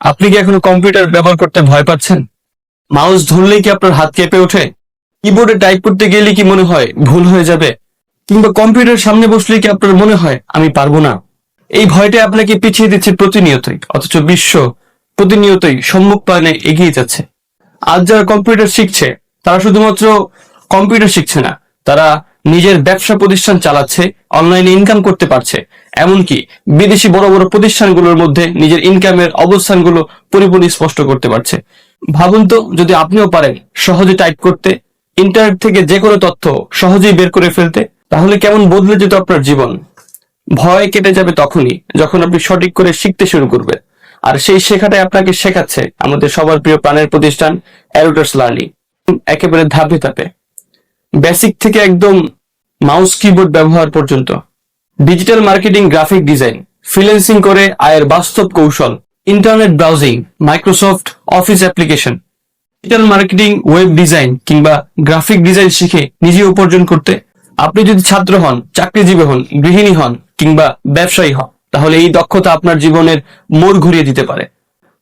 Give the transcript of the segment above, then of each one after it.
আপনি কি এখনও কম্পিউটার ব্যবহার করতে ভয় পাচ্ছেন? মাউস ধরলেই কি আপনার হাত কেঁপে ওঠে? কিবোর্ডে টাইপ করতে গেলে কি মনে হয় ভুল হয়ে যাবে? কিংবা কম্পিউটার সামনে বসলে কি আপনার মনে হয় আমি পারব না? এই ভয়টা আপনাকে পিছিয়ে দিচ্ছে প্রতিনিয়তই, অথচ বিশ্ব প্রতিনিয়তই সম্মুখ প্রাণে এগিয়ে যাচ্ছে। আজ যারা কম্পিউটার শিখছে, তারা শুধুমাত্র কম্পিউটার শিখছে না, তারা নিজের ব্যবসা প্রতিষ্ঠান চালাচ্ছে, অনলাইনে ইনকাম করতে পারছে। এমনকি বিদেশি বড় বড় প্রতিষ্ঠানগুলোর মধ্যে নিজের ইনকামের অবস্থানগুলো পরিপূর্ণ স্পষ্ট করতে পারছে। ভাবুন তো, যদি আপনিও পারেন সহজে টাইপ করতে ইন্টারনেট থেকে যে কোনো তথ্য সহজেই বের করে ফেলতে, তাহলে কেমন বদলে যেত আপনার জীবন? ভয় কেটে যাবে তখনই, যখন আপনি সঠিক করে শিখতে শুরু করবেন। আর সেই শেখাটাই আপনাকে শেখাচ্ছে আমাদের সবার প্রিয় প্রাণের প্রতিষ্ঠান অ্যারোটার্স লার্নিং একেবারে ধাপে ধাপে। বেসিক থেকে একদম মাউস কিবোর্ড ব্যবহার পর্যন্ত। Digital marketing graphic design freelancing করে আয়ের বাস্তব কৌশল internet browsing Microsoft office application digital marketing web design কিংবা গ্রাফিক ডিজাইন শিখে নিজে উপার্জন করতে আপনি যদি ছাত্র হন, চাকরিজীবী হন, গৃহিণী হন কিংবা ব্যবসায়ী হন, তাহলে এই দক্ষতা আপনার জীবনের মোড় ঘুরিয়ে দিতে পারে।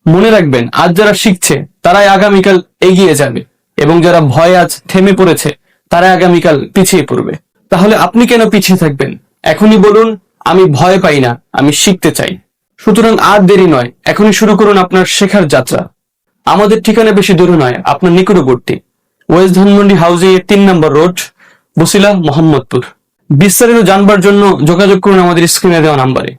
মনে রাখবেন, আজ যারা শিখছে, তারাই আগামীকাল এগিয়ে যাবে এবং যারা ভয় আজ থেমে পড়েছে তারা আগামীকাল পিছিয়ে পড়বে। তাহলে আপনি কেন পিছিয়ে থাকবেন? এখনই বলুন, আমি ভয় পাই না, আমি শিখতে চাই। সুতরাং আর দেরি নয়, এখনই শুরু করুন আপনার শেখার যাত্রা। আমাদের ঠিকানা বেশি দূরে নয়, আপনার নিকটবর্তী। ওয়েস্ট ধানমন্ডি হাউজিং এর তিন নম্বর রোড, বসিলা, মোহাম্মদপুর। বিস্তারিত জানবার জন্য যোগাযোগ করুন আমাদের স্ক্রিনে দেওয়া নাম্বারে।